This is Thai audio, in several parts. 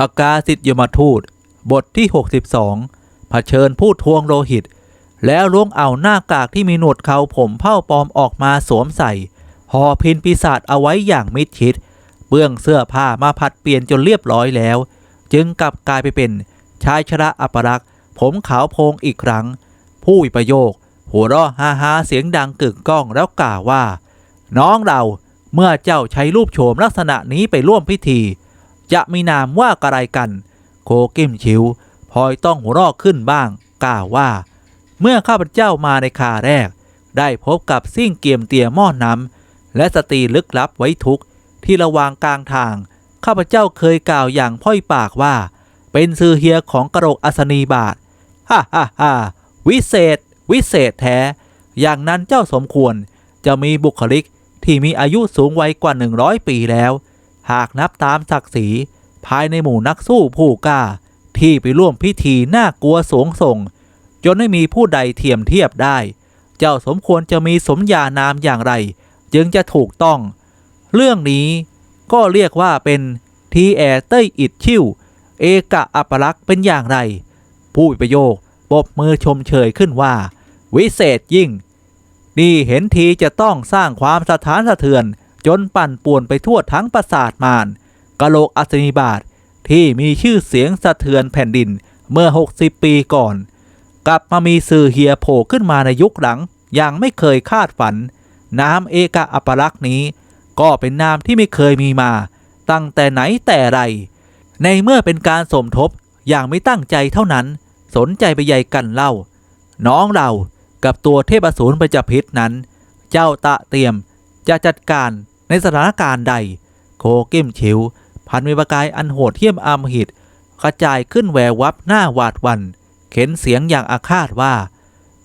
ปากกาสิทธิยมทูต บทที่ 62เผชิญผู้ทวงโลหิต แล้วล้วงเอาหน้ากากที่มีหนวดเขาผมเผ้าปลอมออกมาสวมใส่ห่อพินปีศาจเอาไว้อย่างมิดชิด เบื้องเสื้อผ้ามาผัดเปลี่ยนจนเรียบร้อยแล้ว จึงกลับกลายไปเป็นชายชราอัปรักษ์ผมขาวโพงอีกครั้ง ผู้วิปโยค หัวเราะฮาฮาเสียงดังกึกก้องแล้วกล่าวว่า น้องเราเมื่อเจ้าใช้รูปโฉมลักษณะนี้ไปร่วมพิธี จะมีนามว่ากระไรกัน โคกิมชิวพลอยต้องหัวราะขึ้นบ้างกล่าวว่า เมื่อข้าพเจ้ามาในคาแรก ได้พบกับซิ่งเกียมเตียหม้อน้ำและสตรีลึกลับไว้ทุกที่ระหวางกลางทาง ข้าพเจ้าเคยกล่าวอย่างพ่อยปากว่า เป็นซือเฮียของกระโหลกอัศนีบาทฮ่าฮ่าฮ่าวิเศษ วิเศษแท้ อย่างนั้นเจ้าสมควรจะมีบุคลิกที่มีอายุสูงวัยกว่า 100 ปีแล้ว หากนับตามศักดิ์ศรีภายในหมู่นักสู้ผู้กล้า ที่ไปร่วมพิธีน่ากลัวสวงส่ง จนไม่มีผู้ใดเทียมเทียบได้ เจ้าสมควรจะมีสมญานามอย่างไร จึงจะถูกต้อง เรื่องนี้ก็เรียกว่าเป็นทีแอเต้ยอิดชิวเอกะอัปลักษ์เป็นอย่างไร ผู้วิปโยคปบมือชมเชยขึ้นว่า วิเศษยิ่ง นี่เห็นทีจะต้องสร้างความสะท้านสะเทือน จนปั่นป่วนไปทั่วทั้งปราสาทมารกะโหลกอัศนีบาทที่มีชื่อเสียงสะเทือนแผ่นดินเมื่อ 60 ปีก่อน กลับมามีสื่อเฮียโผล่ขึ้นมาในยุคหลังอย่างไม่เคยคาดฝัน น้ำเอกอัปลักษ์นี้ ก็เป็นนามที่ไม่เคยมีมา ตั้งแต่ไหนแต่ไร ในเมื่อเป็นการสมทบอย่างไม่ตั้งใจเท่านั้น สนใจไปใหญ่กันเล่า น้องเรากับตัวเทพอสูรประจพิษนั้น เจ้าตะเตรียมจะจัดการ ในสถานการณ์ใด โคกิมชิว พันวิปกายอันโหดเหี้ยมอำมหิต กระจายขึ้นแวววับหน้าหวาดวัน เข็นเสียงอย่างอาฆาตว่า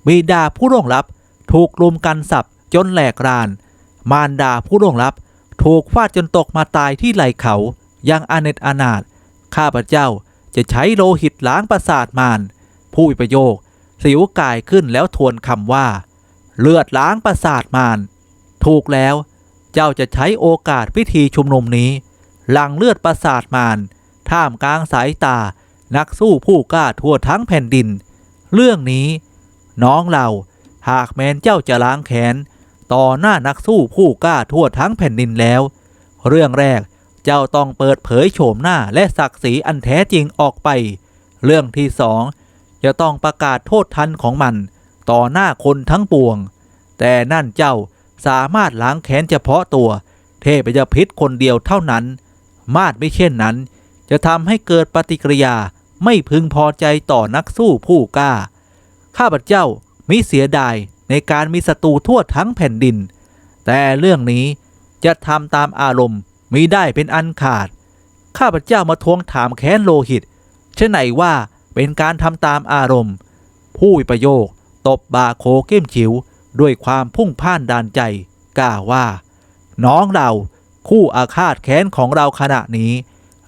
บิดาผู้ร่วงลับ ถูกลุมกันสับจนแหลกราน มารดาผู้ร่วงลับ ถูกฟาดจนตกมาตายที่ไหลเขายังอเนตอนาถข้าพเจ้าจะใช้โลหิตล้างประสาทมารผู้วิปโยค สิวกายขึ้นแล้วทวนคำว่า เลือดล้างประสาทมารถูกแล้ว เจ้าจะใช้โอกาสพิธีชุมนุมนี้ หลังเลือดประสาทมารท่ามกลางสายตา นักสู้ผู้กล้าทั่วทั้งแผ่นดิน เรื่องนี้ น้องเราหากแม้นเจ้าจะล้างแค้นต่อหน้านักสู้ผู้กล้าทั่วทั้งแผ่นดินแล้ว เรื่องแรกเจ้าต้องเปิดเผยโฉมหน้าและศักดิ์ศรีอันแท้จริงออกไป เรื่องที่สองจะต้องประกาศโทษทันของมัน ต่อหน้าคนทั้งปวง แต่นั่นเจ้า สามารถล้างแค้นเฉพาะตัว เทพยพิษคนเดียวเท่านั้น มาดไม่เช่นนั้น จะทำให้เกิดปฏิกิริยาไม่พึงพอใจต่อนักสู้ผู้กล้า ข้าพเจ้ามิเสียดายในการมีศัตรูทั่วทั้งแผ่นดิน แต่เรื่องนี้จะทำตามอารมณ์มิได้เป็นอันขาด ข้าพเจ้ามาทวงถามแค้นโลหิตเช่นไหนว่าเป็นการทำตามอารมณ์ ผู้วิปโยค ตบบาโคเก้มฉิว ด้วยความพุ่งพ่านดานใจกล่าวว่า น้องเราคู่อาฆาตแค้นของเราขณะนี้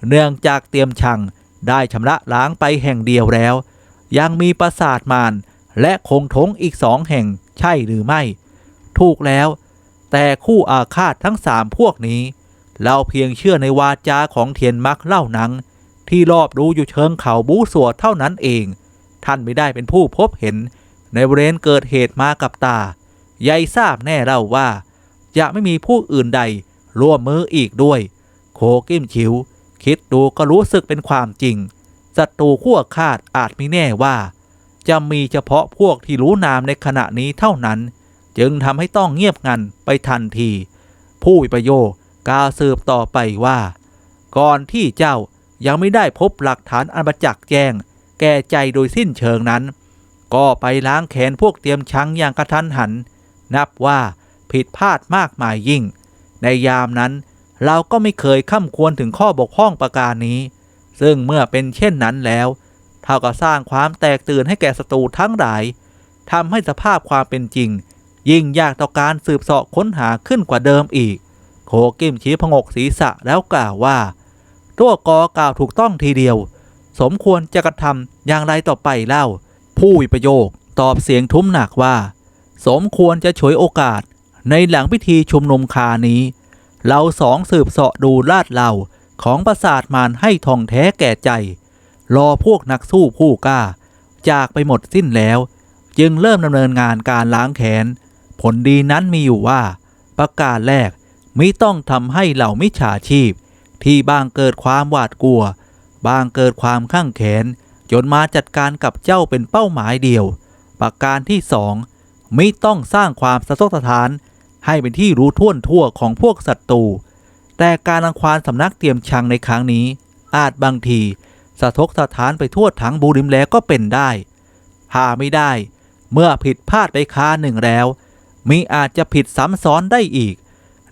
เนื่องจากเตรียมชังได้ชำระล้างไปแห่งเดียวแล้ว ยังมีปราสาทมารและคงทงอีกสองแห่งใช่หรือไม่ ถูกแล้ว แต่คู่อาฆาตทั้งสามพวกนี้ เราเพียงเชื่อในวาจาของเทียนมักเล่านัง ที่รอบรู้อยู่เชิงเขาบูสวดเท่านั้นเอง ท่านไม่ได้เป็นผู้พบเห็น ในบริเวณเกิดเหตุมากับตา ยายทราบแน่เล่าว่า จะไม่มีผู้อื่นใดร่วมมืออีกด้วย โคกิมชิว คิดดูก็รู้สึกเป็นความจริงศัตรูขั้วคาดอาจม่แน่ว่า จะมีเฉพาะพวกที่รู้นามในขณะนี้เท่านั้น จึงทำให้ต้องเงียบงันไปทันที ผู้วิปโยคกาสืบต่อไปว่า ก่อนที่เจ้ายังไม่ได้พบหลักฐานอันประจักษ์แจ้ง แก่ใจโดยสิ้นเชิงนั้น ก็ไปล้างแขนพวกเตรียมชังอย่างกระทันหัน นับว่าผิดพลาดมากมายยิ่ง ในยามนั้น เราก็ไม่เคยข้าควรถึงข้อบกพร่องประการนี้ ซึ่งเมื่อเป็นเช่นนั้นแล้ว เท่ากับสร้างความแตกตื่นให้แก่ศัตรูทั้งหลายทำให้สภาพความเป็นจริง ยิ่งยากต่อการสืบเสาะค้นหาขึ้นกว่าเดิมอีก โคกิมชี้พงกศีรษะแล้วกล่าวว่า ตัวกอกล่าวถูกต้องทีเดียว สมควรจะกระทำอย่างไรต่อไปเล่า ผู้วิปโยคตอบเสียงทุ้มหนักว่า สมควรจะฉวยโอกาสในหลังพิธีชุมนุมคานี้ เราสองสืบเสาะดูลาดเราของประสาทมารให้ทองแท้แก่ใจ รอพวกนักสู้ผู้กล้า จากไปหมดสิ้นแล้ว จึงเริ่มดำเนินงานการล้างแค้นผลดีนั้นมีอยู่ว่า ประการแรกมิต้องทำให้เหล่ามิจฉาชีพ ที่บางเกิดความหวาดกลัว บางเกิดความข้างแขน จนมาจัดการกับเจ้าเป็นเป้าหมายเดียว ประการที่สองไมิต้องสร้างความสะทกสะท้าน ให้เป็นที่รู้ท่วนทั่วของพวกศัตรูแต่การรังควานสำนักเตรียมชังในครั้งนี้ อาจบางทีสะทกสะท้านไปทั่วทั้งบูริมแล้วก็เป็นได้หาไม่ได้ เมื่อผิดพลาดไปคาหนึ่งแล้ว มีอาจจะผิดซ้ำซ้อนได้อีก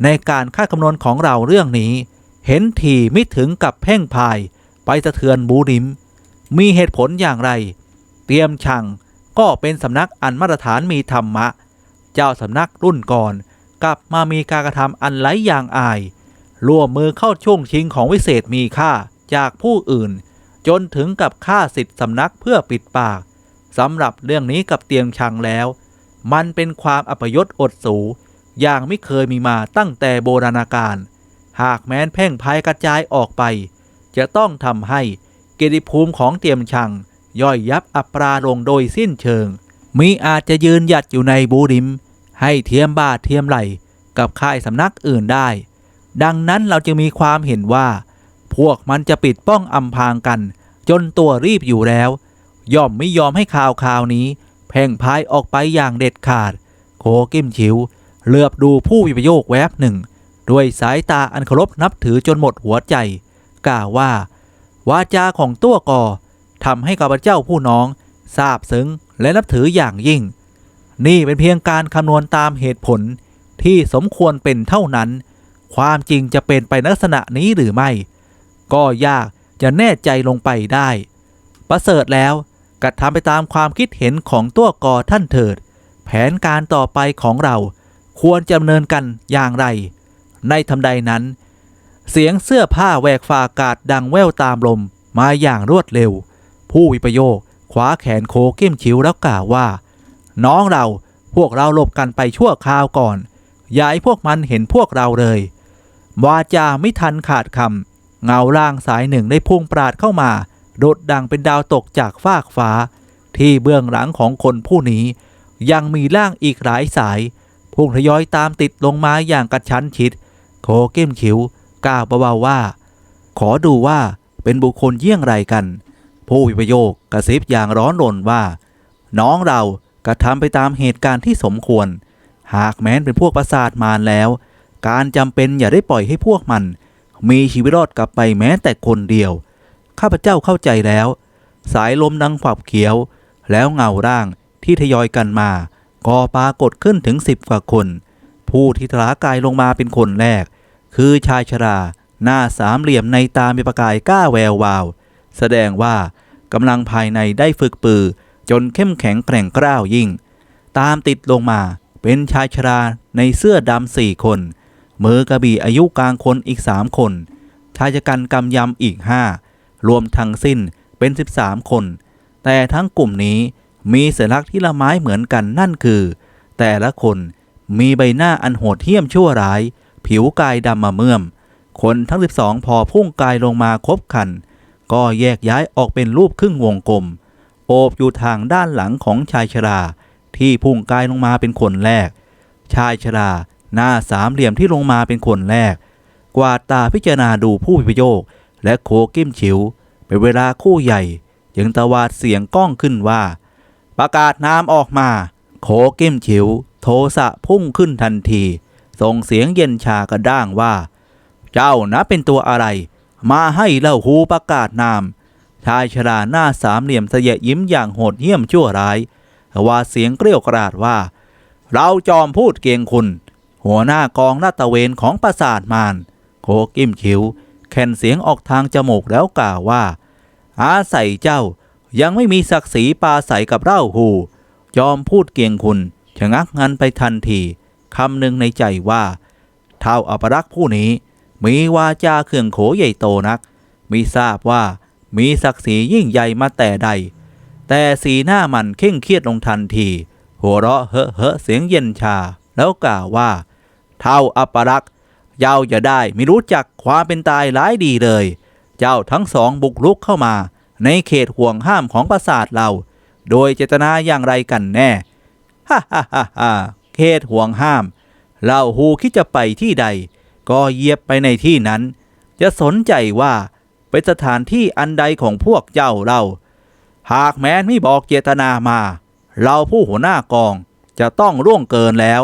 ในการคาดคำนวณของเราเรื่องนี้ เห็นทีไม่ถึงกับเพ่งพาย ไปสะเทือนบูริม มีเหตุผลอย่างไร เตรียมชังก็เป็นสำนักอันมาตรฐานมีธรรมะ เจ้าสำนักรุ่นก่อน กลับมามีการกระทำอันไร้อย่างอาย ร่วมมือเข้าช่วงชิงของวิเศษมีค่าจากผู้อื่น จนถึงกับฆ่าสิทธิสำนักเพื่อปิดปากสำหรับเรื่องนี้กับเตียงชังแล้ว มันเป็นความอัปยศอดสูอย่างไม่เคยมีมาตั้งแต่โบราณกาลหากแม้นแพ่งพายกระจายออกไป จะต้องทำให้ เกียรติภูมิของเตียมชัง ย่อยยับอัปราลงโดยสิ้นเชิง มีอาจจะยืนหยัดอยู่ในบูริม ให้เทียมบาทเทียมไหลกับค่ายสำนักอื่นได้ ดังนั้นเราจึงมีความเห็นว่า พวกมันจะปิดป้องอำพรางกัน จนตัวรีบอยู่แล้ว ย่อมไม่ยอมให้ข่าวข่าวนี้ แพ่งพายออกไปอย่างเด็ดขาด โคกิมชิวเหลือบดูผู้วิปโยคแวบหนึ่ง ด้วยสายตาอันเคารพนับถือจนหมดหัวใจ กล่าวว่า วาจาของตัวกอทำให้ข้าพเจ้าผู้น้องทราบซึ้งและนับถืออย่างยิ่ง นี่เป็นเพียงการคำนวณตามเหตุผลที่สมควรเป็นเท่านั้น ความจริงจะเป็นไปลักษณะนี้หรือไม่ ก็ยากจะแน่ใจลงไปได้ ประเสริฐแล้วกระทำไปตามความคิดเห็นของตัวกอท่านเถิด แผนการต่อไปของเราควรจะดำเนินกันอย่างไร ในทำใดนั้น เสียงเสื้อผ้าแหวกฝ่าอากาศดังแว่วตามลมมาอย่างรวดเร็ว ผู้วิปโยคคว้าแขนโคกิ้มชิวแล้วกล่าวว่า น้องเราพวกเราหลบกันไปชั่วคราวก่อน อย่าให้พวกมันเห็นพวกเราเลยวาจาไม่ทันขาดคำเงาล่างสายหนึ่งได้พุ่งปราดเข้ามา โดดดังเป็นดาวตกจากฟากฟ้า ที่เบื้องหลังของคนผู้นี้ ยังมีล่างอีกหลายสายพุ่งทยอยตามติดลงมาอย่างกระชั้นชิด โคเก้มขิว ล่าวเบาๆว่า ขอดูว่าเป็นบุคคลเยี่ยงไรกัน ผู้วิปโยคกระซิบอย่างร้อนรนว่า น้องเรากระทำไปตามเหตุการณ์ที่สมควร หากแม้นเป็นพวกประสาทมารแล้ว การจำเป็นอย่าได้ปล่อยให้พวกมัน มีชีวิตรอดกลับไปแม้แต่คนเดียว ข้าพเจ้าเข้าใจแล้ว สายลมดังฝับเขียว แล้วเงาร่างที่ทยอยกันมาก็ปรากฏขึ้นถึงสิบกว่าคน ผู้ที่ทลากายลงมาเป็นคนแรก คือชายชรา หน้าสามเหลี่ยมในตามีประกายก้าแวววาว แสดงว่ากำลังภายในได้ฝึกปือ จนเข้มแข็งแกร่งกร้าวยิ่ง ตามติดลงมาเป็นชายชราในเสื้อดำสี่คน มือกระบี่อายุกลางคนอีกสามคน ชายชะกันกำยำอีกห้ารวมทั้งสิ้นเป็น 13 คน แต่ทั้งกลุ่มนี้มีสัญลักษณ์ที่ละไม้เหมือนกันนั่นคือ แต่ละคนมีใบหน้าอันโหดเหี้ยมชั่วร้าย ผิวกายดำมาเมื่อม คนทั้ง 12 พอพุ่งกายลงมาคบคัน ก็แยกย้ายออกเป็นรูปครึ่งวงกลม โอบอยู่ทางด้านหลังของชายชรา ที่พุ่งกายลงมาเป็นคนแรก ชายชราหน้าสามเหลี่ยมที่ลงมาเป็นคนแรก กวาดตาพิจารณาดูผู้วิโยค และโคกิ้มฉิว เป็นเวลาคู่ใหญ่ยังตะวาดเสียงก้องขึ้นว่า ประกาศน้ำออกมา โคกิ้มฉิว โทสะพุ่งขึ้นทันที ส่งเสียงเย็นชากระด้างว่า เจ้านะเป็นตัวอะไร มาให้เล่าหูประกาศนาม ชายชราหน้าสามเหลี่ยมเสยยิ้มอย่างโหดเหี้ยมชั่วร้าย ว่าเสียงเกลี้ยวกราดว่า เราจอมพูดเกียงคุณ หัวหน้ากองลาตะเวนของปราสาทมารโคกิ้มฉิวแค่นเสียงออกทางจมูกแล้วกล่าวว่า อาศัยเจ้ายังไม่มีศักดิ์ศรีปาใสกับเล่าหู ยอมพูดเกียงคุณชะงักงันไปทันที คำหนึ่งในใจว่าเท่าอัปรักษ์ผู้นี้ มีวาจาเครื่องโขใหญ่โตนักมิทราบว่ามีศักดิ์ศรียิ่งใหญ่มาแต่ใด แต่สีหน้ามันเคร่งเครียดลงทันที หัวเราะเฮอะเฮอะเสียงเย็นชา แล้วกล่าวว่า เท่าอัปรักษ์เจ้าอย่าได้ไม่รู้จักความเป็นตายร้ายดีเลย เจ้าทั้งสองบุกรุกเข้ามา ในเขตห่วงห้ามของปราสาทเรา โดยเจตนาอย่างไรกันแน่ฮ่าฮ่าฮ่า เขตห่วงห้ามเราฮูคิดจะไปที่ใด ก็เหยียบไปในที่นั้น จะสนใจว่าเป็นสถานที่อันใดของพวกเจ้าเรา หากแม้นไม่บอกเจตนามา เราผู้หัวหน้ากองจะต้องร่วงเกินแล้ว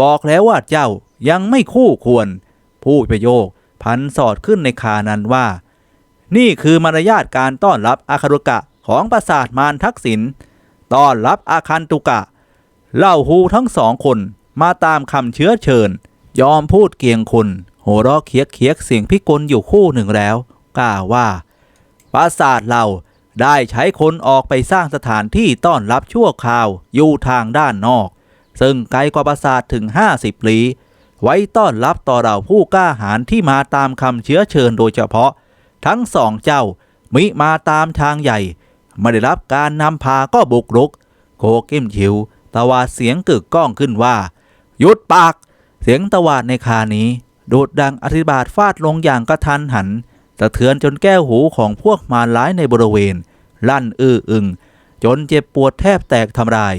บอกแล้วว่าเจ้ายังไม่คู่ควร ผู้ประโยคพันสอดขึ้นในคานั้นว่า นี่คือมารยาทการต้อนรับอาคารุกะของปราสาทมารทักษิณต้อนรับอาคันตุกะ เล่าฮูทั้งสองคนมาตามคำเชื้อเชิญ ยอมพูดเกียงคุณโหเร้อเคียกเคียกเสียงพิกลอยู่คู่หนึ่งแล้วกล่าวว่า ปราสาทเราได้ใช้คนออกไปสร้างสถานที่ต้อนรับชั่วคราวอยู่ทางด้านนอก ซึ่งไกลกว่าปราสาทถึง 50 ลี้ ไว้ต้อนรับต่อเราผู้กล้าหาญที่มาตามคำเชื้อเชิญโดยเฉพาะ ทั้งสองเจ้ามิมาตามทางใหญ่ ไม่ได้รับการนำพาก็บุกรุก โคกิมชิว ตะวาดเสียงกึกก้องขึ้นว่า หยุดปาก เสียงตะวาดในคานี้ โดดดังอธิบาทฟาดลงอย่างกระทันหันสะเทือนจนแก้วหูของพวกมารร้ายในบริเวณ ลั่นอื้ออึง จนเจ็บปวดแทบแตกทำลาย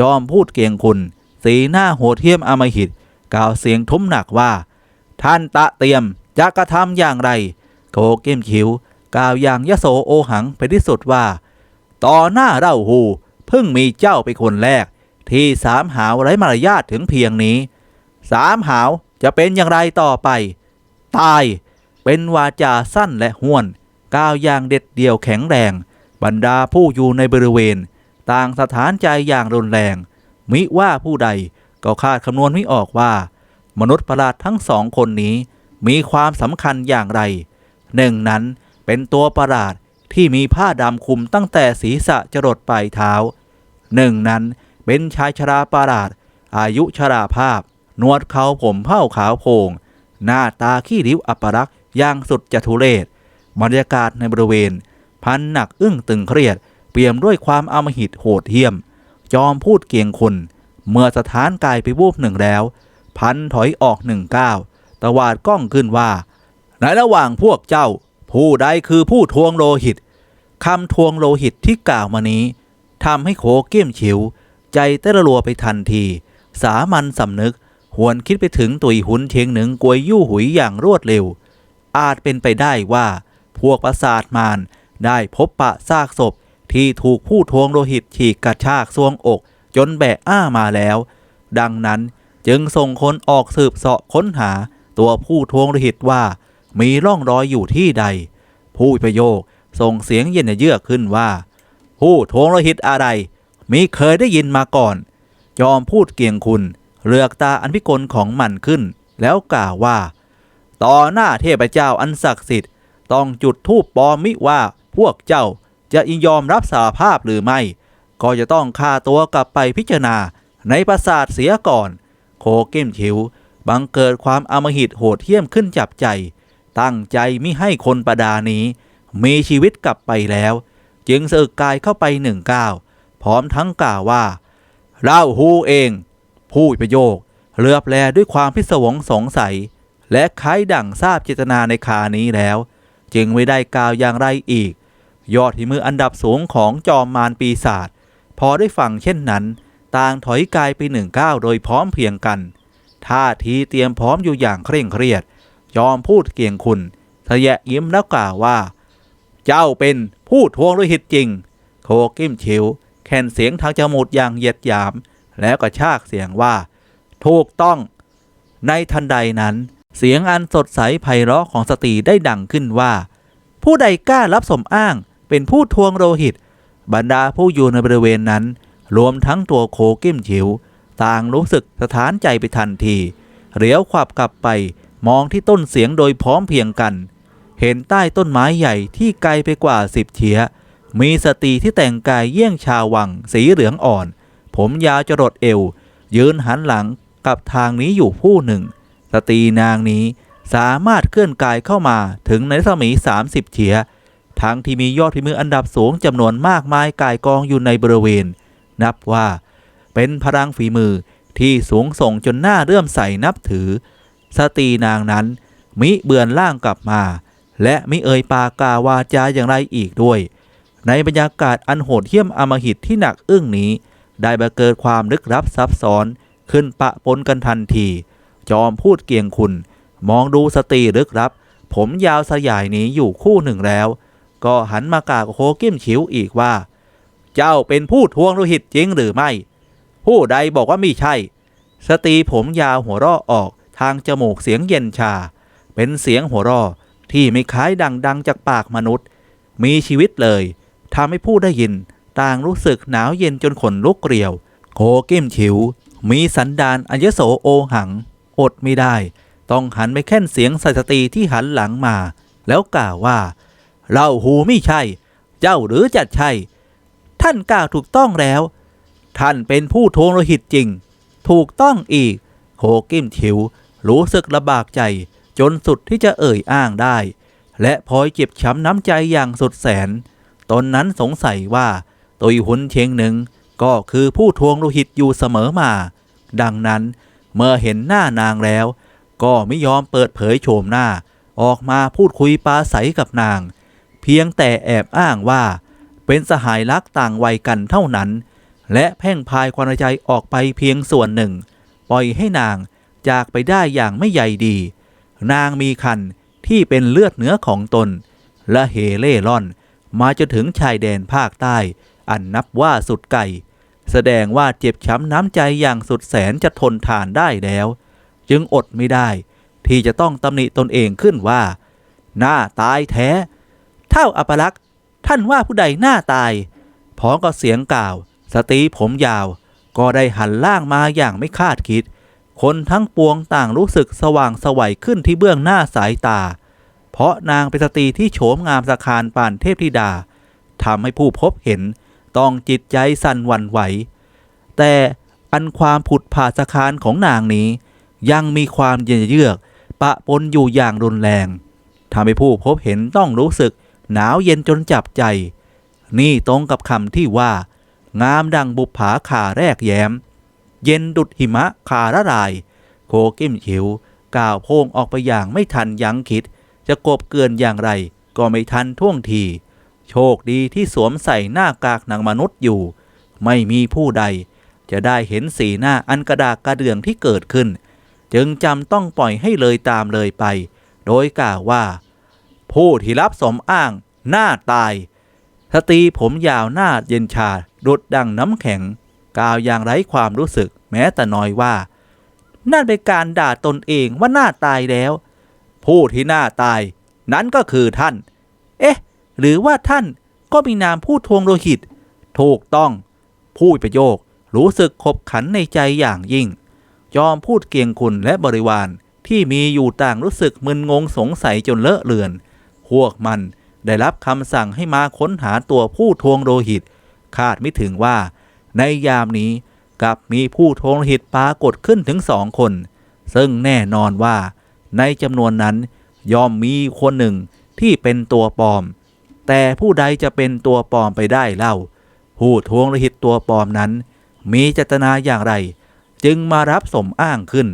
ยอมพูดเกียงคุณ สีหน้าโหดเหี้ยมอมหิต กล่าวเสียงทุ้มหนักว่า ท่านตะเตรียมจะกระทำอย่างไรโคเกมคิวกล่าวอย่างยโสโอหังไปที่สุดว่า ต่อหน้าเราหูเพิ่งมีเจ้าเป็นคนแรก ที่สามหาวไร้มารยาทถึงเพียงนี้ สามหาวจะเป็นอย่างไรต่อไป ตาย เป็นวาจาสั้นและห้วนกล่าวอย่างเด็ดเดี่ยวแข็งแรง บรรดาผู้อยู่ในบริเวณ ต่างสถานใจอย่างรุนแรง มิว่าผู้ใดก็คาดคำนวณไม่ออกว่า มนุษย์ประหลาดทั้งสองคนนี้ มีความสำคัญอย่างไร หนึ่งนั้นเป็นตัวประหลาดที่มีผ้าดำคลุมตั้งแต่ศีรษะจรดปลายเท้า หนึ่งนั้น เป็นชายชราประหลาด อายุชราภาพหนวดเขาผมเผ้าขาวโพงหน้าตาขี้ริ้วอัปรักษ์อย่างสุดจะทุเรศบรรยากาศในบริเวณ พันหนักอึ้งตึงเครียด เปี่ยมด้วยความอำมหิตโหดเหี้ยม จอมพูดเกียงคุณเมื่อสถานกายไปวูบหนึ่งแล้ว พันถอยออกหนึ่งก้าวตวาดกล้องขึ้นว่า ในระหว่างพวกเจ้า ผู้ใดคือผู้ทวงโลหิตคำทวงโลหิตที่กล่าวมานี้ทำให้โคเกี้ยมฉิว ใจเต้นรัวไปทันที สามัญสำนึก หวนคิดไปถึงตุยหุนเชียงหนึ่งกวยยู่หุยอย่างรวดเร็ว อาจเป็นไปได้ว่า พวกประสาทมารได้พบปะซากศพที่ถูกผู้ทวงโลหิตฉีกกระชากซวงอก จนแบะอ้ามาแล้ว ดังนั้นจึงส่งคนออกสืบเสาะค้นหา ตัวผู้ทวงโลหิตว่า มีร่องรอยอยู่ที่ใด ผู้ประโยคส่งเสียงเย็นเยือกขึ้นว่า ผู้ทวงโลหิตอะไร มีเคยได้ยินมาก่อน ยอมพูดเกียงคุณ เลือกตาอันพิกลของมันขึ้น แล้วกล่าวว่า ต่อหน้าเทพเจ้าอันศักดิ์สิทธิ์ต้องจุดธูปปอมมิว่าพวกเจ้าจะยินยอมรับสารภาพหรือไม่ ก็จะต้องฆ่าตัวกลับไปพิจารณาในปราสาทเสียก่อน โคเก้มฉิว บังเกิดความอมหิตโหดเหี้ยมขึ้นจับใจ ตั้งใจมิให้คนประดานี้ มีชีวิตกลับไปแล้ว จึงสึกกายเข้าไปหนึ่งก้าว พร้อมทั้งกล่าวว่าเล่าฮูเอง ผู้ประโยคเลือบแลด้วยความพิศวงสงสัย และคล้ายดั่งทราบเจตนาในคานี้แล้ว จึงไม่ได้กล่าวอย่างไรอีก ยอดที่มืออันดับสูงของจอมมารปีศาจพอได้ฟังเช่นนั้น ต่างถอยกายไปหนึ่งก้าวโดยพร้อมเพียงกันท่าทีเตรียมพร้อมอยู่อย่างเคร่งเครียด ยอมพูดเกียงคุณทะแยะยิ้มแล้วกล่าวว่า เจ้าเป็นผู้ทวงด้วยหิตจริง โคกิมชิว แคนเสียงทางจมูกอย่างเหยียดหยาม แล้วก็ชากเสียงว่า ถูกต้อง ในทันใดนั้น เสียงอันสดใสไพเราะของสตรีได้ดังขึ้นว่า ผู้ใดกล้ารับสมอ้างเป็นผู้ทวงโลหิต บรรดาผู้อยู่ในบริเวณนั้น รวมทั้งตัวโคกิ้มฉิวต่างรู้สึกสถานใจไปทันทีเหลียวขวับกลับไปมองที่ต้นเสียงโดยพร้อมเพียงกัน เห็นใต้ต้นไม้ใหญ่ที่ไกลไปกว่าสิบเฉีย มีสตรีที่แต่งกายเยี่ยงชาววัง สีเหลืองอ่อน ผมยาวจรดเอว ยืนหันหลังกับทางนี้อยู่ผู้หนึ่ง สตรีนางนี้สามารถเคลื่อนกายเข้ามาถึงในรัศมี 30เฉียทั้งที่มียอดฝีมืออันดับสูงจำนวนมากมายกายกองอยู่ในบริเวณ นับว่า เป็นพลังฝีมือที่สูงส่งจนหน่าเรื่อมใสนับถือ สตรีนางนั้น มิเบือนร่างกลับมา และมิเอ่ยปากกาวาจาอย่างไรอีกด้วย ในบรรยากาศอันโหดเหี้ยมอมหิตที่หนักอึ้งนี้ ได้บังเกิดความลึกลับซับซ้อนขึ้นปะปนกันทันที จอมพูดเกียงคุณ มองดูสตรีลึกลับ ผมยาวสยายนี้อยู่คู่หนึ่งแล้ว ก็หันมากาบโคกิ้มฉิวอีกว่า เจ้าเป็นผู้ทวงโลหิตจริงหรือไม่ ผู้ใดบอกว่าไม่ใช่ สตรีผมยาวหัวเราะออกทางจมูกเสียงเย็นชา เป็นเสียงหัวเราะที่ไม่คล้ายดังดังจากปากมนุษย์ มีชีวิตเลย ทำให้ผู้ได้ยิน ต่างรู้สึกหนาวเย็นจนขนลุกเกลียว โคกิมฉิว มีสันดานอัญโสโอหัง อดไม่ได้ ต้องหันไปแค่นเสียงใส่สตรีที่หันหลังมา แล้วกล่าวว่า เราหูไม่ใช่ เจ้าหรือจัดใช่ ท่านกล่าวถูกต้องแล้ว ท่านเป็นผู้ทวงโลหิตจริง ถูกต้องอีก โคกิมฉิว รู้สึกลำบากใจ จนสุดที่จะเอ่ยอ้างได้ และพลอยเจ็บช้ำน้ำใจอย่างสุดแสน ตนนั้นสงสัยว่าตุยหุนเชงหนึ่งก็คือผู้ทวงโลหิตอยู่เสมอมา ดังนั้นเมื่อเห็นหน้านางแล้ว ก็ไม่ยอมเปิดเผยโฉมหน้า ออกมาพูดคุยปราศัยกับนาง เพียงแต่แอบอ้างว่า เป็นสหายรักต่างวัยกันเท่านั้น และแพ่งพายความใจออกไปเพียงส่วนหนึ่ง ปล่อยให้นางจากไปได้อย่างไม่ใยดี นางมีคันที่เป็นเลือดเนื้อของตน และเหเล่ร่อน มาจนถึงชายแดนภาคใต้ อันนับว่าสุดไก่ แสดงว่าเจ็บช้ำน้ำใจอย่างสุดแสนจะทนทานได้แล้ว จึงอดไม่ได้ ที่จะต้องตำหนิตนเองขึ้นว่า หน้าตายแท้ เท่าอัปลักษณ์ท่านว่าผู้ใดหน้าตายพร้อมกับเสียงกล่าว สตรีผมยาว ก็ได้หันล่างมาอย่างไม่คาดคิด คนทั้งปวงต่างรู้สึกสว่างสวัยขึ้นที่เบื้องหน้าสายตา เพราะนางเป็นสตรีที่โฉมงามสะคานป่านเทพธิดาทำให้ผู้พบเห็นต้องจิตใจสั่นหวั่นไหว แต่อันความผุดผ่าสะคานของนางนี้ ยังมีความเย็นเยือก ปะปนอยู่อย่างรุนแรงทำให้ผู้พบเห็นต้องรู้สึกหนาวเย็นจนจับใจ นี่ตรงกับคำที่ว่า งามดังบุปผาขาแรกแย้ม เย็นดุดหิมะขาละลาย โคกิ้มฉิว กล่าวโพงออกไปอย่างไม่ทันยั้งคิด จะกบเกินอย่างไร ก็ไม่ทันท่วงที โชคดีที่สวมใส่หน้ากากหนังมนุษย์อยู่ ไม่มีผู้ใด จะได้เห็นสีหน้าอันกระดากกระเดืองที่เกิดขึ้น จึงจำต้องปล่อยให้เลยตามเลยไป โดยกล่าวว่า ผู้ที่รับสมอ้างหน้าตายสตรีผมยาวหน้าเย็นชาดุดดังน้ำแข็ง กล่าวอย่างไร้ความรู้สึก แม้แต่น้อยว่า นั่นเป็นการด่าตนเองว่าหน้าตายแล้ว ผู้ที่น้าตาย นั้นก็คือท่าน เอ๊ะ หรือว่าท่านก็มีนามผู้ทวงโลหิต ถูกต้อง ผู้ประโยครู้สึกขบขันในใจอย่างยิ่ง ยอมพูดเกียงคุณและบริวารที่มีอยู่ต่างรู้สึกมึนงงสงสัยจนเลอะเลือน พวกมันได้รับคำสั่งให้มาค้นหาตัวผู้ทวงโลหิต คาดไม่ถึงว่า ในยามนี้กลับมีผู้ทวงโลหิตปรากฏขึ้นถึงสองคน ซึ่งแน่นอนว่า ในจำนวนนั้น ย่อมมีคนหนึ่งที่เป็นตัวปลอม แต่ผู้ใดจะเป็นตัวปลอมไปได้เล่า ผู้ทวงโลหิตตัวปลอมนั้น มีเจตนาอย่างไร จึงมารับสมอ้างขึ้น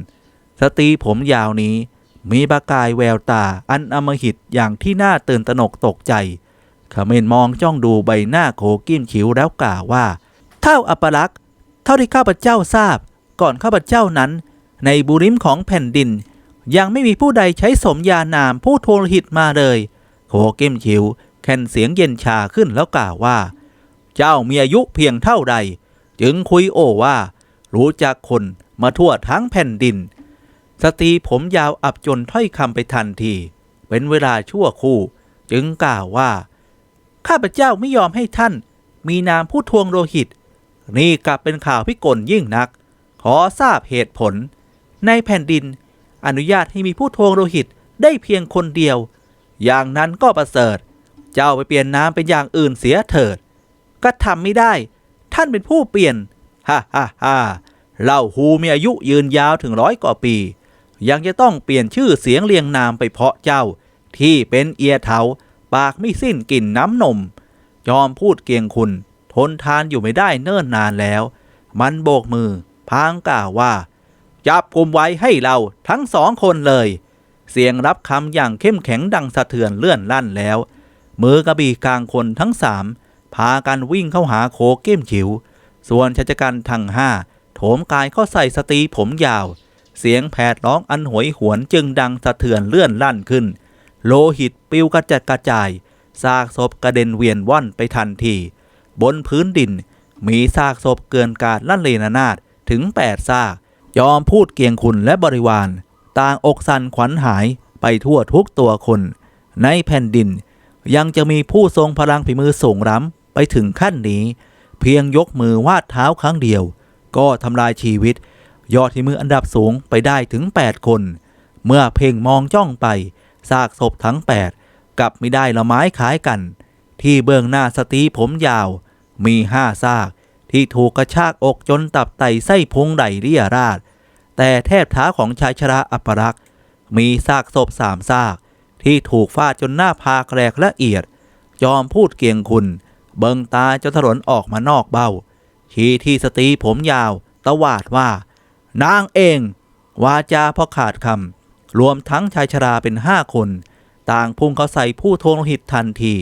สตรีผมยาวนี้ มีประกายแววตาอันอำมหิตอย่างที่น่าตื่นตระหนกตกใจขเมนมองจ้องดูใบหน้าโคกิ้มฉิวแล้วกล่าวว่าเท่าอัปลักษณ์เท่าที่ข้าพเจ้าทราบ ก่อนข้าพเจ้านั้น ในบุริมของแผ่นดิน ยังไม่มีผู้ใดใช้สมญานามผู้ทวงโลหิตมาเลย โคกิมฉิว แค่นเสียงเย็นชาขึ้นแล้วกล่าวว่า เจ้ามีอายุเพียงเท่าใด จึงคุยโอว่า รู้จักคนมาทั่วทั้งแผ่นดิน สตรีผมยาวอับจนถ้อยคำไปทันที เป็นเวลาชั่วคู่ จึงกล่าวว่า ข้าพเจ้าไม่ยอมให้ท่าน มีนามผู้ทวงโลหิต นี่กลับเป็นข่าวพิกลยิ่งนัก ขอทราบเหตุผล ในแผ่นดิน อนุญาตให้มีผู้ทวงโลหิตได้เพียงคนเดียว อย่างนั้นก็ประเสริฐ เจ้าไปเปลี่ยนนามเป็นอย่างอื่นเสียเถิด ก็ทำไม่ได้ ท่านเป็นผู้เปลี่ยน ฮ่าฮ่าฮ่าเล่าฮูมีอายุยืนยาวถึงร้อยกว่าปี ยังจะต้องเปลี่ยนชื่อเสียงเรียงนามไปเพาะเจ้า ที่เป็นเอียเทาปากไม่สิ้นกลิ่นน้ำนม ยอมพูดเกียงคุณ ทนทานอยู่ไม่ได้เนิ่นนานแล้ว มันโบกมือพางกล่าวว่า จับกลุ่มไว้ให้เราทั้งสองคนเลย เสียงรับคำอย่างเข้มแข็งดังสะเทือนเลื่อนลั่นแล้ว มือกระบี่กลางคนทั้งสามพากันวิ่งเข้าหาโคเก้มฉิว ส่วนชายชกันทั้งห้าโถมกายเข้าใส่สตรีผมยาว เสียงแผดร้องอันหวยหวนจึงดังสะเทือนเลื่อนลั่นขึ้น โลหิตปิวกระจัดกระจายซากศพกระเด็นเวียนว่อนไปทันที บนพื้นดินมีซากศพเกินกาดลั่นเลนานาดถึงแปดซาก ยอมพูดเกียงคุณและบริวาร ต่างอกสันขวัญหายไปทั่วทุกตัวคน ในแผ่นดิน ยังจะมีผู้ทรงพลังฝีมือสูงล้ำไปถึงขั้นนี้ เพียงยกมือวาดเท้าครั้งเดียว ก็ทำลายชีวิต ยอดที่มืออันดับสูงไปได้ถึง 8 คน เมื่อเพ่งมองจ้องไปซากศพทั้ง 8กลับไม่ได้ละไม้คล้ายกัน ที่เบื้องหน้าสตรีผมยาว มีห้าซาก ที่ถูกกระชากอกจนตับไตไส้พุงไหลเรียราด แต่แทบเท้าของชายชราอัปรักษ์มีซากศพสามซาก ที่ถูกฟาดจนหน้าพาแกรกละเอียดยอมพูดเกียงคุณ เบิงตาจนถลนออกมานอกเบ้า ชี้ที่สตรีผมยาว ตวาดว่า นางเอง วาจาพอขาดคำรวมทั้งชายชราเป็นห้าคน ต่างพุ่งเข้าใส่ผู้ทวงโลหิตทันที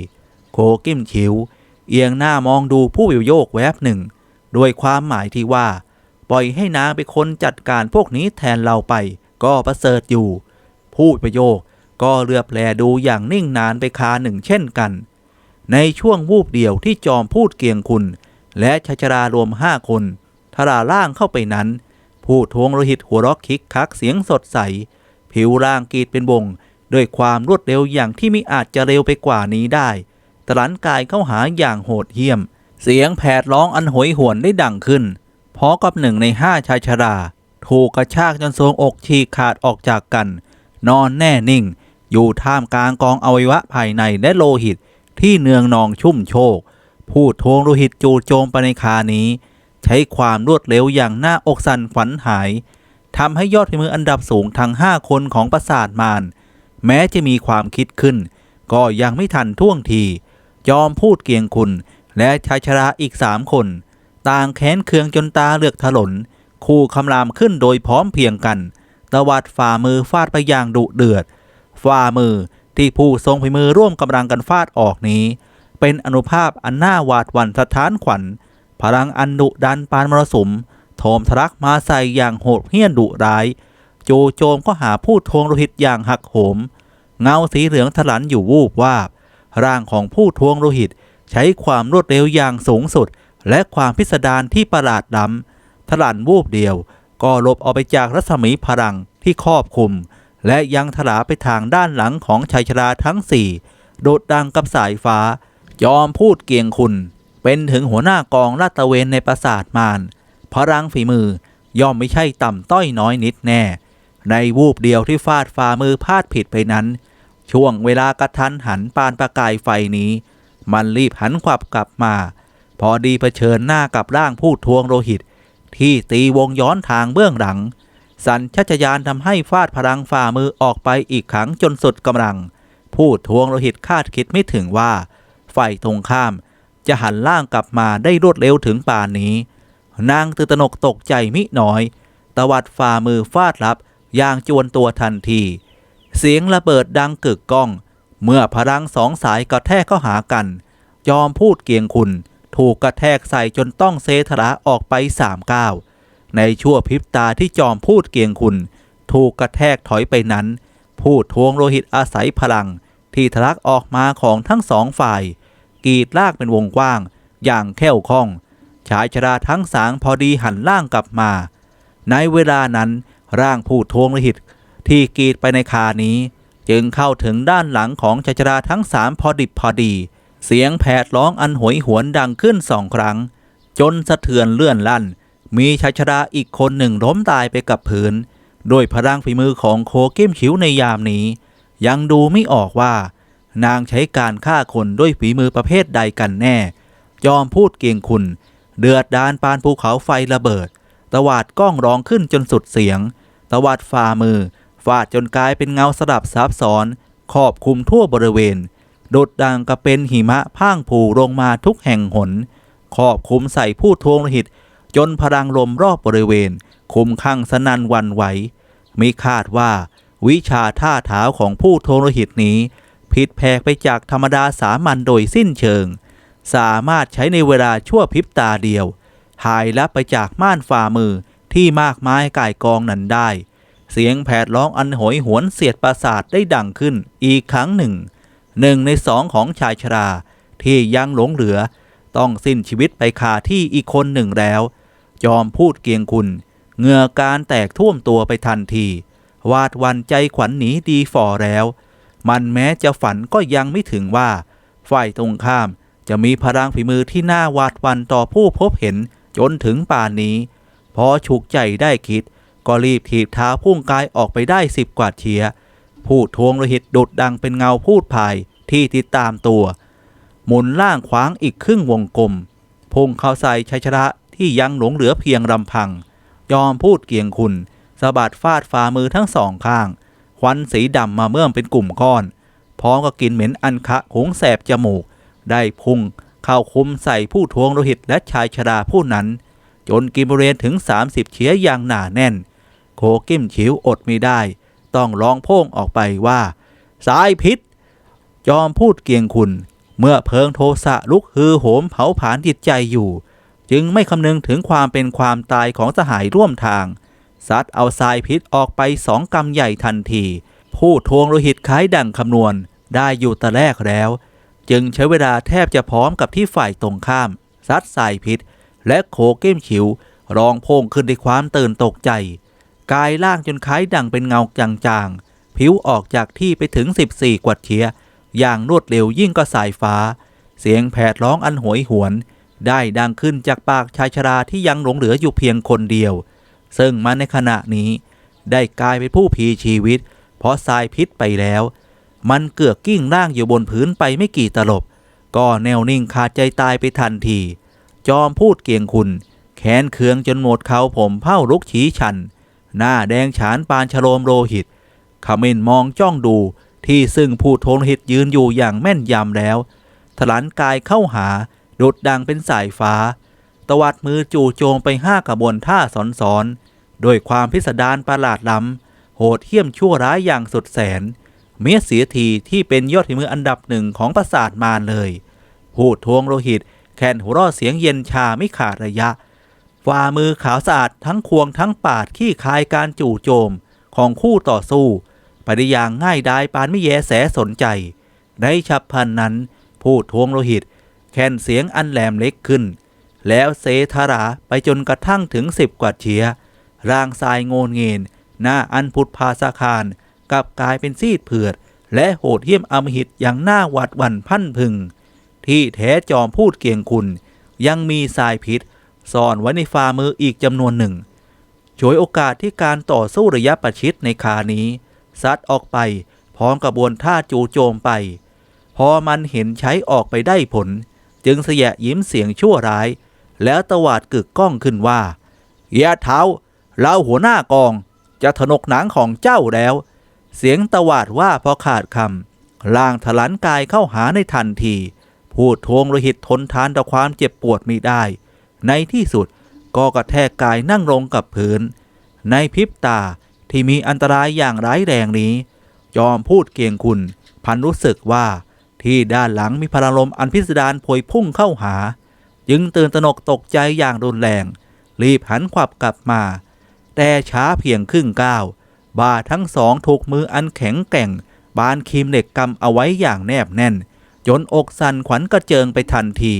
โคกิ้มฉิว เอียงหน้ามองดูผู้วิวโยกแวบหนึ่ง ด้วยความหมายที่ว่า ปล่อยให้นางเป็นคนจัดการพวกนี้แทนเราไป ก็ประเสริฐอยู่ผู้ประโยคก็เลือบแลดูอย่างนิ่งนานไปคาหนึ่งเช่นกัน ในช่วงวูบเดียวที่จอมพูดเกียงคุณ และชชรารวมห้าคนทราล่างเข้าไปนั้น ผู้ทวงโลหิตหัวเรอกคิกคักเสียงสดใส ผิวร่างกรีดเป็นวงด้วยความรวดเร็วอย่างที่มิอาจจะเร็วไปกว่านี้ได้ตลันกายเข้าหาอย่างโหดเหี้ยม เสียงแผดร้องอันโหยหวนได้ดังขึ้นพร้อมกับหนึ่งในห้าชายชรา ถูกกระชากจนทรวงอกฉีกขาดออกจากกัน นอนแน่นิ่ง อยู่ท่ามกลางกองอวัยวะภายในและโลหิตที่เนืองนองชุ่มโชก ผู้ทวงโลหิตจูโจมไปในคานี้ ใช้ความรวดเร็วอย่างน่าอกสั่นขวัญหายทำให้ยอดฝีมืออันดับสูงทั้งห้าคนของปราสาทมารแม้จะมีความคิดขึ้น ก็ยังไม่ทันท่วงที ยอมพูดเกียงคุณ และชายชราอีกสามคน ต่างแค้นเคืองจนตาเลือกถลน คู่คำรามขึ้นโดยพร้อมเพียงกันตวัดฝ่ามือฟาดไปอย่างดุเดือด ฝ่ามือที่ผู้ทรงฝีมือร่วมกำลังกันฟาดออกนี้ เป็นอนุภาพอันน่าหวาดหวั่นสะท้านขวัญ พลังอันดุดันปานมรสุมโถมทะลักมาใส่อย่างโหดเหี้ยนดุร้าย โจโจมก็หาผู้ทวงโลหิตอย่างหักโหม เงาสีเหลืองถลันอยู่วูบวาบร่างของผู้ทวงโลหิต ใช้ความรวดเร็วอย่างสูงสุด และความพิสดารที่ประหลาดล้ำถลันวูบเดียว ก็หลบออกไปจากรัศมีพลังที่ครอบคลุม และยังถลาไปทางด้านหลังของชายชราทั้งสี่โดดดังกับสายฟ้า ยอมพูดเกียงคุณ เป็นถึงหัวหน้ากองลาดตะเวนในปราสาทมารพลังฝีมือย่อมไม่ใช่ต่ำต้อยน้อยนิดแน่ ในวูบเดียวที่ฟาดฝ่ามือพลาดผิดไปนั้น ช่วงเวลากระทันหันปานประกายไฟนี้ มันรีบหันขวับกลับมา พอดีเผชิญหน้ากับร่างผู้ทวงโลหิต ที่ตีวงย้อนทางเบื้องหลัง สัญชัชยานทำให้ฟาดพลังฝ่ามือออกไปอีกครั้งจนสุดกำลัง ผู้ทวงโลหิตคาดคิดไม่ถึงว่าฝ่ายตรงข้าม จะหันล่างกลับมาได้รวดเร็วถึงป่านนี้ นางตื่นตนกตกใจมิน้อย ตวัดฝ่ามือฟาดรับอย่างจวนตัวทันที เสียงระเบิดดังกึกก้อง เมื่อพลังสองสายกระแทกเข้าหากัน ยอมพูดเกียงคุณ ถูกกระแทกใส่จนต้องเซทระออกไปสามก้าวในชั่วพริบตาที่จอมพูดเกียงคุณ ถูกกระแทกถอยไปนั้น พูดทวงโลหิตอาศัยพลัง ที่ทะลักออกมาของทั้งสองฝ่ายกรีดลากเป็นวงกว้าง อย่างแค่วคล่อง ชายชราทั้งสางพอดีหันล่างกลับมา ในเวลานั้นร่างผู้ทวงโลหิตที่กรีดไปในคานี้ จึงเข้าถึงด้านหลังของชายชราทั้งสามพอดิบพอดี เสียงแผดร้องอันโหยหวนดังขึ้นสองครั้ง จนสะเทือนเลื่อนลั่น มีชายชราอีกคนหนึ่งล้มตายไปกับผืนโดยพลังฝีมือของโคเกิ้มชิวในยามนี้ ยังดูไม่ออกว่า นางใช้การฆ่าคนด้วยฝีมือประเภทใดกันแน่ ยอมพูดเกียงคุณ เดือดดานปานภูเขาไฟระเบิด ตวาดก้องร้องขึ้นจนสุดเสียง ตวัดฝ่ามือ ฟาดจนกลายเป็นเงาสลับซับซ้อนครอบคลุมทั่วบริเวณโดดดังกระเป็นหิมะพ่างผูลงมาทุกแห่งหนครอบคลุมใส่ผู้ทวงหิต จนพลังลมรอบบริเวณ คุมข้างสนันวันไหวมิคาดว่า วิชาท่าเท้าของผู้โทรหิตนี้ ผิดแผกไปจากธรรมดาสามัญโดยสิ้นเชิง สามารถใช้ในเวลาชั่วพริบตาเดียว หายลับไปจากม่านฝ่ามือที่มากมายก่ายกองนั้นได้ เสียงแผดร้องอันโหยหวนเสียดประสาทได้ดังขึ้นอีกครั้งหนึ่ง หนึ่งในสองของชายชรา ที่ยังหลงเหลือ ต้องสิ้นชีวิตไปคาที่อีกคนหนึ่งแล้วยอมพูดเกียงคุณเหงื่อการแตกท่วมตัวไปทันที วาดวันใจขวัญหนีดีฝ่อแล้ว มันแม้จะฝันก็ยังไม่ถึงว่า ฝ่ายตรงข้ามจะมีพลังฝีมือที่น่าวาดวันต่อผู้พบเห็นจนถึงป่านนี้ พอฉุกใจได้คิด ก็รีบถีบเท้าพุ่งกายออกไปได้สิบกว่าเทียพูดทวงโลหิตดุดดังเป็นเงาพูดภายที่ติดตามตัว หมุนล่างขวางอีกครึ่งวงกลมพุ่งเข้าใส่ชัยชนะที่ยังหลงเหลือเพียงลำพัง ยอมพูดเกียงคุณสะบัดฟาดฝ่ามือทั้งสองข้าง ควันสีดำมาเมื่อมเป็นกลุ่มก้อน พร้อมกับกลินเหม็นอันคะหงแสบจมูก ได้พุ่งเข้าคุมใส่ผู้ทวงโลหิตและชายชราผู้นั้น จนกินบริเวณถึง 30 เฉียอย่างหนาแน่น คกิ้มฉิวอดไม่ได้ ต้องร้องโพ่งออกไปว่า สายพิษ จอมพูดเกียงคุณ เมื่อเพิงโทสะลุกฮือโหมเผาผลาญจิตใจอยู่ จึงไม่คำนึงถึงความเป็นความตายของสหายร่วมทางซัดเอาทรายพิษออกไปสองกำใหญ่ทันที ผู้ทวงโลหิตคล้ายดังคำนวณได้อยู่แต่แรกแล้ว จึงใช้เวลาแทบจะพร้อมกับที่ฝ่ายตรงข้ามซัดทรายพิษ และโคเก้มขิวร้องโพงขึ้นด้วยความตื่นตกใจ กายล่างจนคล้ายดังเป็นเงาจางๆ ผิวออกจากที่ไปถึง 14 กวัดเชีย อย่างรวดเร็วยิ่งก็สายฟ้า เสียงแผดร้องอันโหยหวน ได้ดังขึ้นจากปากชายชราที่ยังหลงเหลืออยู่เพียงคนเดียว ซึ่งมันในขณะนี้ ได้กลายเป็นผู้พีชีวิต เพราะทรายพิษไปแล้ว มันเกือกกิ้งร่างอยู่บนพื้นไปไม่กี่ตลบ ก็แนวนิ่งขาดใจตายไปทันที จอมพูดเกียงคุณ แขนเคืองจนหมดเขาผมเผ้าลุกชี้ชัน หน้าแดงฉานปานชโลมโรหิตขมินมองจ้องดูที่ซึ่งผู้โทนหิตยืนอยู่อย่างแม่นยำแล้ว ถลันกายเข้าหาดุดดังเป็นสายฟ้า ตวัดมือจู่โจมไปห้ากระบวนท่าสอนสอนๆด้วยความพิสดารประหลาดล้ำ โหดเหี้ยมชั่วร้ายอย่างสุดแสน เมียเสียทีที่เป็นยอดฝีมืออันดับหนึ่งของประสาทมารเลย พูดทวงโลหิต แคนหัวรอเสียงเย็นชาไม่ขาดระยะ ฝ่ามือขาวสะอาดทั้งควงทั้งปาดขี้คายการจู่โจมของคู่ต่อสู้ไปได้อย่างง่ายดายปานไม่แยแสสนใจ ในฉับพลันนั้นพูดทวงโลหิต แคนเสียงอันแหลมเล็กขึ้น แล้วเซธาราไปจนกระทั่งถึงสิบกว่าเชียร่างทรายโงนเงินหน้าอันพุทธาสาคารกับกลายเป็นซีดเผือด และโหดเหี้ยมอำมหิตอย่างหน่าหวาดหวั่นพันพึง ที่แท้จอมพูดเกียงคุณ ยังมีทรายพิษ ซ่อนไว้ในฝ่ามืออีกจำนวนหนึ่งฉวยโอกาสที่การต่อสู้ระยะประชิดในคานี้ซัดออกไปพร้อมกระบวนท่าจูโจมไป พอมันเห็นใช้ออกไปได้ผล จึงเสยยิ้มเสียงชั่วร้าย แล้วตวาดกึกก้องขึ้นว่าเยียเท้าเราหัวหน้ากอง จะถนกหนังของเจ้าแล้ว เสียงตวาดว่าพอขาดคำล่างถลันกายเข้าหาในทันที พูดทวงโลหิตทนทานต่อความเจ็บปวดไม่ได้ ในที่สุดก็กระแทกกายนั่งลงกับพื้น ในพริบตาที่มีอันตรายอย่างร้ายแรงนี้ยอมพูดเกียงคุณ พันรู้สึกว่าที่ด้านหลังมีพลังลมอันพิสดารพวยพุ่งเข้าหา จึงตื่นตระหนกตกใจอย่างรุนแรง รีบหันขวับกลับมา แต่ช้าเพียงครึ่งก้าวบ่าทั้งสองถูกมืออันแข็งแกร่ง บานคีมเหล็กกำเอาไว้อย่างแนบแน่น จนอกสั่นขวัญกระเจิงไปทันที